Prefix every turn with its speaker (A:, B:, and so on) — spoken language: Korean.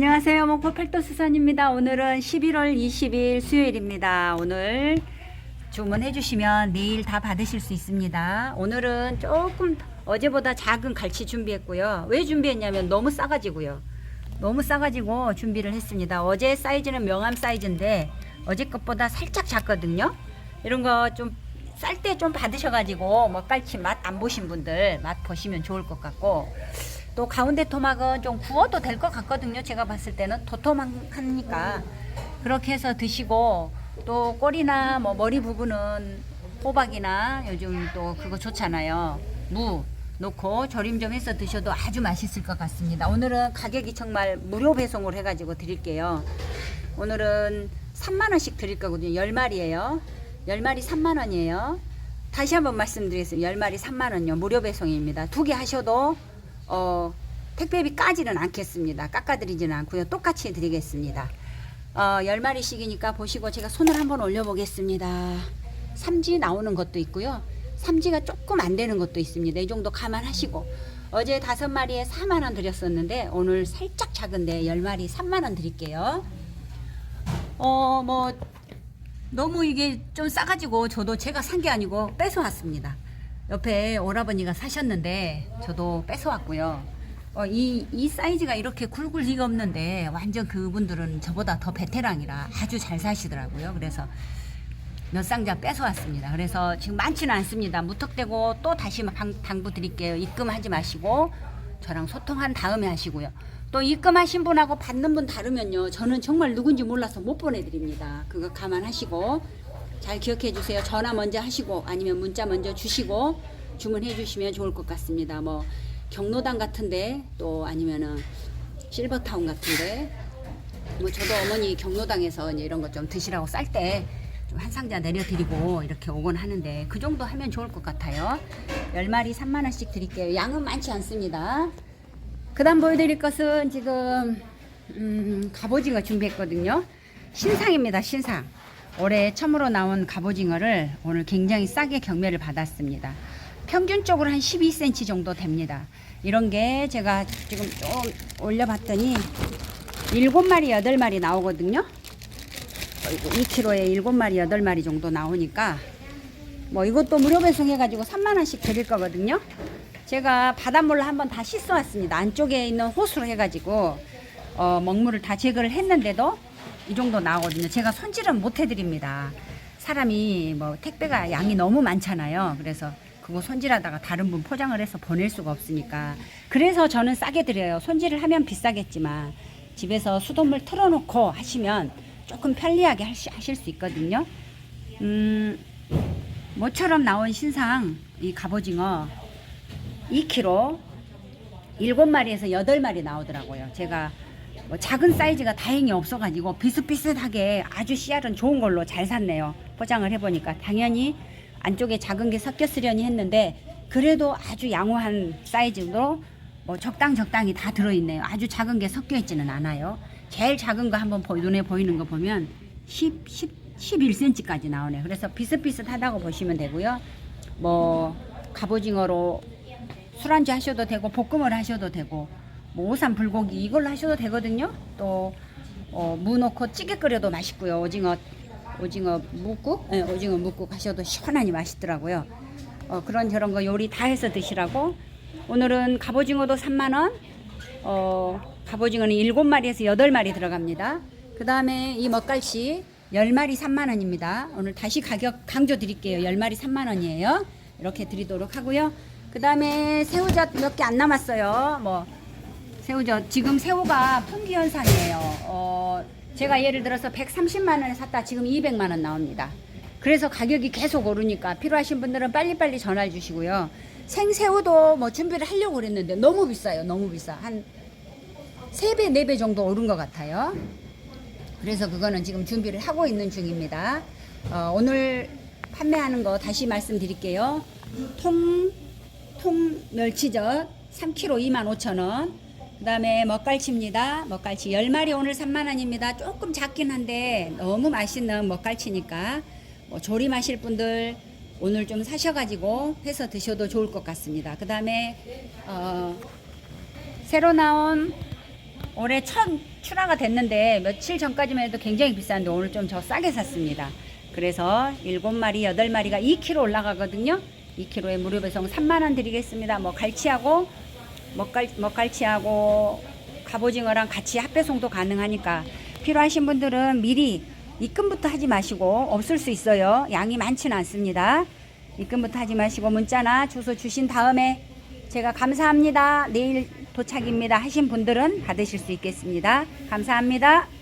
A: 안녕하세요. 목포 팔도수산입니다. 오늘은 11월 20일 수요일입니다. 오늘 주문해 주시면 내일 다 받으실 수 있습니다. 오늘은 조금 어제보다 작은 갈치 준비했고요. 왜 준비했냐면 너무 싸가지고요. 너무 싸가지고 준비를 했습니다. 어제 사이즈는 명함 사이즈인데 어제 것보다 살짝 작거든요. 이런 거 좀 쌀 때 좀 받으셔가지고 먹갈치 맛 안 보신 분들 맛 보시면 좋을 것 같고 또 가운데 토막은 좀 구워도 될 것 같거든요. 제가 봤을 때는 도톰하니까 그렇게 해서 드시고 또 꼬리나 뭐 머리 부분은 호박이나 요즘 또 그거 좋잖아요. 무 넣고 절임 좀 해서 드셔도 아주 맛있을 것 같습니다. 오늘은 가격이 정말 무료 배송을 해가지고 드릴게요. 오늘은 3만 원씩 드릴 거거든요. 10마리예요. 10마리 3만 원이에요. 다시 한번 말씀드리겠습니다. 10마리 3만 원요. 무료 배송입니다. 두 개 하셔도 어, 택배비 까지는 않겠습니다. 깎아드리지는 않고요. 똑같이 드리겠습니다. 어, 10마리씩이니까 보시고 제가 손을 한번 올려보겠습니다. 삼지 나오는 것도 있고요. 삼지가 조금 안 되는 것도 있습니다. 이 정도 감안하시고 어제 다섯 마리에 4만 원 드렸었는데 오늘 살짝 작은데 10마리 3만 원 드릴게요. 어, 뭐 너무 이게 좀 싸가지고 저도 제가 산 게 아니고 뺏어왔습니다. 옆에 오라버니가 사셨는데 저도 뺏어왔고요. 어, 이, 이 사이즈가 이렇게 굵을 리가 없는데 완전 그분들은 저보다 더 베테랑이라 아주 잘 사시더라고요. 그래서 몇 상자 뺏어왔습니다. 그래서 지금 많지는 않습니다. 무턱대고 또 다시 방, 당부 드릴게요. 입금하지 마시고 저랑 소통한 다음에 하시고요. 또 입금하신 분하고 받는 분 다르면요. 저는 정말 누군지 몰라서 못 보내드립니다. 그거 감안하시고 잘 기억해 주세요. 전화 먼저 하시고 아니면 문자 먼저 주시고 주문해 주시면 좋을 것 같습니다. 뭐 경로당 같은데 또 아니면은 실버타운 같은데 뭐 저도 어머니 경로당에서 이제 이런 거좀 드시라고 쌀 때 좀 한 상자 내려드리고 이렇게 오곤 하는데 그 정도 하면 좋을 것 같아요. 10마리 3만 원씩 드릴게요. 양은 많지 않습니다. 그 다음 보여드릴 것은 지금 음, 갑오징어 준비했거든요. 신상입니다. 신상. 올해 처음으로 나온 갑오징어를 오늘 굉장히 싸게 경매를 받았습니다. 평균적으로 한 12cm 정도 됩니다. 이런 게 제가 지금 좀 올려봤더니 7마리, 8마리 나오거든요. 2kg에 7마리, 8마리 정도 나오니까 뭐 이것도 무료 배송해가지고 3만원씩 드릴 거거든요. 제가 바닷물로 한번 다 씻어왔습니다. 안쪽에 있는 호수로 해가지고 어, 먹물을 다 제거를 했는데도 이 정도 나오거든요. 제가 손질은 못 해드립니다. 사람이 뭐 택배가 양이 너무 많잖아요. 그래서 그거 손질하다가 다른 분 포장을 해서 보낼 수가 없으니까 그래서 저는 싸게 드려요. 손질을 하면 비싸겠지만 집에서 수돗물 틀어놓고 하시면 조금 편리하게 하실 수 있거든요. 음, 모처럼 나온 신상 이 갑오징어 2kg 7마리에서 8마리 나오더라고요. 제가 뭐 작은 사이즈가 다행히 없어가지고 비슷비슷하게 아주 씨알은 좋은 걸로 잘 샀네요. 포장을 해보니까 당연히 안쪽에 작은 게 섞였으려니 했는데 그래도 아주 양호한 사이즈로 뭐 적당 적당히 다 들어있네요. 아주 작은 게 섞여 있지는 않아요. 제일 작은 거 한번 보- 눈에 보이는 거 보면 10, 10, 11cm까지 나오네요. 그래서 비슷비슷하다고 보시면 되고요. 뭐 갑오징어로 술안주 하셔도 되고 볶음을 하셔도 되고 뭐 오삼 불고기 이걸로 하셔도 되거든요. 또 어, 무 넣고 찌개 끓여도 맛있고요. 오징어 오징어 묵국, 네, 오징어 묵국 하셔도 시원하니 맛있더라고요. 어, 그런 저런 거 요리 다 해서 드시라고 오늘은 갑오징어도 3만 원, 어, 갑오징어는 7마리에서 8마리 들어갑니다. 그 다음에 이 먹갈치 10마리 3만 원입니다. 오늘 다시 가격 강조 드릴게요. 10마리 3만 원이에요. 이렇게 드리도록 하고요. 그 다음에 새우젓 몇 개 안 남았어요. 뭐 새우젓 지금 새우가 품귀 현상이에요. 어, 제가 예를 들어서 130만 원에 샀다 지금 200만 원 나옵니다. 그래서 가격이 계속 오르니까 필요하신 분들은 빨리빨리 전화 주시고요. 생새우도 뭐 준비를 하려고 그랬는데 너무 비싸요. 너무 비싸. 한 3배, 4배 정도 오른 것 같아요. 그래서 그거는 지금 준비를 하고 있는 중입니다. 어, 오늘 판매하는 거 다시 말씀드릴게요. 통, 통 멸치젓 3kg 25,000원. 그 다음에 먹갈치입니다. 먹갈치 10마리 오늘 3만 원입니다. 조금 작긴 한데 너무 맛있는 먹갈치니까 뭐 조림하실 분들 오늘 좀 사셔가지고 해서 드셔도 좋을 것 같습니다. 그 다음에 어, 새로 나온 올해 첫 출하가 됐는데 며칠 전까지만 해도 굉장히 비싼데 오늘 좀 저 싸게 샀습니다. 그래서 7마리, 8마리가 2kg 올라가거든요. 2kg에 무료 배송 3만 원 드리겠습니다. 뭐 갈치하고 먹갈 먹갈치하고 갑오징어랑 같이 합배송도 가능하니까 필요하신 분들은 미리 입금부터 하지 마시고 없을 수 있어요. 양이 많지는 않습니다. 입금부터 하지 마시고 문자나 주소 주신 다음에 제가 감사합니다. 내일 도착입니다 하신 분들은 받으실 수 있겠습니다. 감사합니다.